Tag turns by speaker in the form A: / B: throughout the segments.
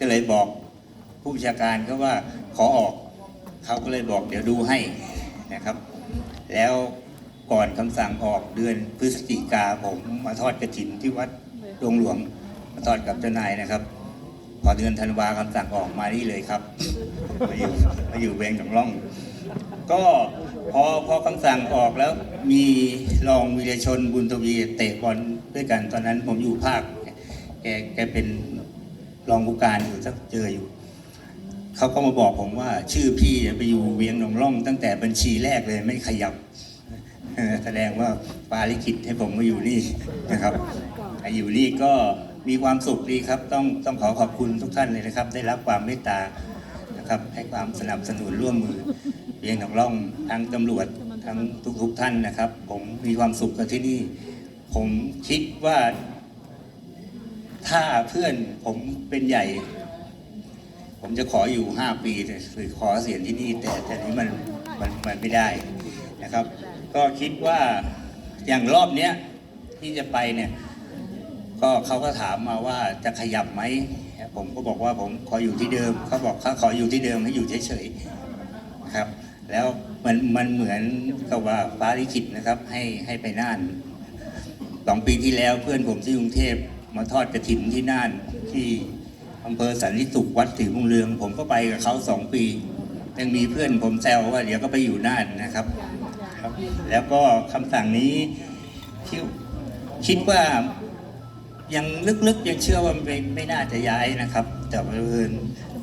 A: ก็เลยบอกผู้บัญชาการเขาว่าขอออกเขาก็เลยบอกเดี๋ยวดูให้นะครับ แล้วก่อนคำสั่งออกเดือนพฤศจิกาผมมาทอดกระถินที่วัดดงหลวงมาทอดกับเจ้านายนะครับ พอเดือนธันวาคำสั่งออกมานี่เลยครับ มาอยู่มาอยู่เวงสองร่อง ก็พอพอคำสั่งออกแล้วมีรองวีรชนบุญทวีเตะบอลด้วยกันตอนนั้นผมอยู่ภาค แกแกเป็น รองผู้การอยู่สักเจออยู่เขาก็มาบอกผมว่า ชื่อพี่ไปอยู่เวียงหนองร่อง ตั้งแต่บัญชีแรกเลยไม่ขยับแสดงว่าปาลิขิตให้ผมมาอยู่นี่นะครับอยู่นี่ก็มีความสุขดีครับ ต้องต้องขอขอบคุณทุกท่านเลยนะครับ ได้รับความเมตตานะครับ ให้ความสนับสนุนร่วมมือเวียงหนองร่องทั้งตำรวจทั้งทุกๆท่านนะครับ ผมมีความสุขกับที่นี่ ผมคิดว่า ถ้าเพื่อนผมเป็นใหญ่ ผมจะขออยู่ห้าปีหรือขอเสียณที่นี่แต่แต่นี้มันมันมันไม่ได้นะครับ ก็คิดว่าอย่างรอบเนี้ยที่จะไปเนี่ยก็เขาก็ถามมาว่าจะขยับไหมผมก็บอกว่าผมขออยู่ที่เดิมเขาบอกเขาขออยู่ที่เดิมให้อยู่เฉยๆนะครับ แล้วมันมันเหมือนกับว่าฟ้าลิขิตนะครับให้ให้ไปน่านสองปีที่แล้วเพื่อนผมที่กรุงเทพ มาทอดกระถินที่น่านที่อำเภอสันติสุขวัดศรีบุงเรือง ผมก็ไปกับเขาสองปี ยังมีเพื่อนผมแซวว่าเดี๋ยวก็ไปอยู่น่านนะครับ แล้วก็คำสั่งนี้คิดคิดว่ายังลึกๆยังเชื่อว่าไม่ไม่น่าจะย้ายนะครับ แต่ว่าเอิญ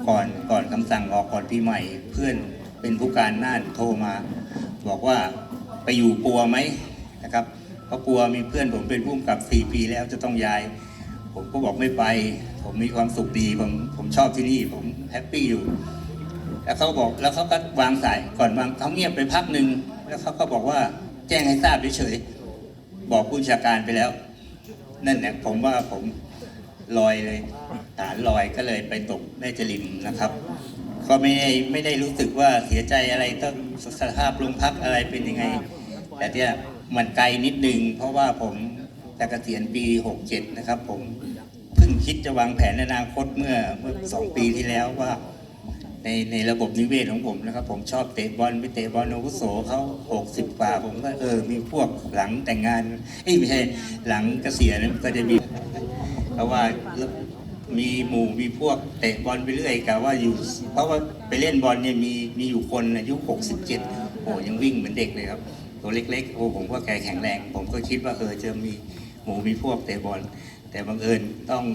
A: ก่อนก่อนคำสั่งออกก่อนปีใหม่ เพื่อนเป็นผู้การน่านโทรมา บอกว่าไปอยู่ปัวไหมนะครับเพราะกลัวมีเพื่อนผมเป็นผู้กำกับสี่ปีแล้วจะต้องย้าย ผมก็บอกไม่ไป ผมมีความสุขดี ผมผมชอบที่นี่ ผมแฮปปี้อยู่ แล้วเขาบอกแล้วเขาก็วางสายก่อนวางเขาเงียบไปพักหนึ่งแล้วเขาก็บอกว่าแจ้งให้ทราบเฉยๆบอกผู้บัญชาการไปแล้ว นั่นเนี่ยผมว่าผมลอยเลยฐานลอยก็เลยไปตกแม่จริมนะครับ ก็ไม่ได้ไม่ได้รู้สึกว่าเสียใจอะไรต้องสภาพโรงพักอะไรเป็นยังไง แต่เนี่ยมันไกลนิดนึงเพราะว่าผม จะเกษียณปี 67 นะครับ ผมเพิ่งคิดจะวางแผนในอนาคตเมื่อเมื่อสองปีที่แล้วว่า ในในระบบนิเวศของผมนะครับ ผมชอบเตะบอลไปเตะบอลอาวุโสเขา60กว่า ผมก็เออมีพวกหลังแต่งงานเอ้ยไม่ใช่หลังเกษียณก็จะมีเพราะว่ามีหมู่มีพวกเตะบอลไปเรื่อยกะว่าอยู่ เพราะว่าไปเล่นบอลเนี่ยมีมีอยู่คนอายุ 67 โอ้ยังวิ่งเหมือนเด็กเลยครับ ตัวเล็กๆ โอ้ผมว่าแกแข็งแรง ผมก็คิดว่าเออจะมี หมูมีพวกเตะบอลแต่บังเอิญต้อง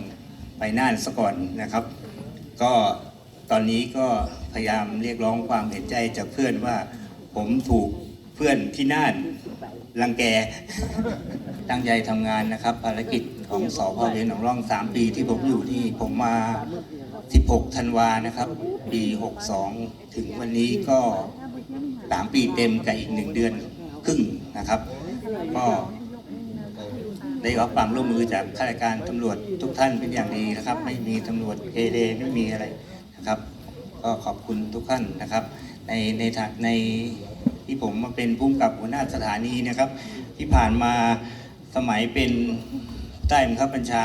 A: ไปน่านซะก่อนนะครับ ก็ตอนนี้ก็พยายามเรียกร้องความเห็นใจจากเพื่อนว่าผมถูกเพื่อนที่น่านรังแกตั้งใจทำงานนะครับ ภารกิจของสพเวียงหนองร่อง 3 ปีที่ผมอยู่ที่ผมมา 16 ธันวานะครับ ปี 62 ถึงวันนี้ก็ 3 ปีเต็มกับอีก 1 เดือนครึ่งนะครับ ก็ ได้ขอความร่วมมือจากข้าราชการตำรวจทุกท่านเป็นอย่างดีนะครับ ไม่มีตำรวจเกเรไม่มีอะไรนะครับ ก็ขอบคุณทุกท่านนะครับ ในในทในที่ผมมาเป็นผู้กับหัวหน้าสถานีนะครับ ที่ผ่านมาสมัยเป็นใต้บังคับบัญชา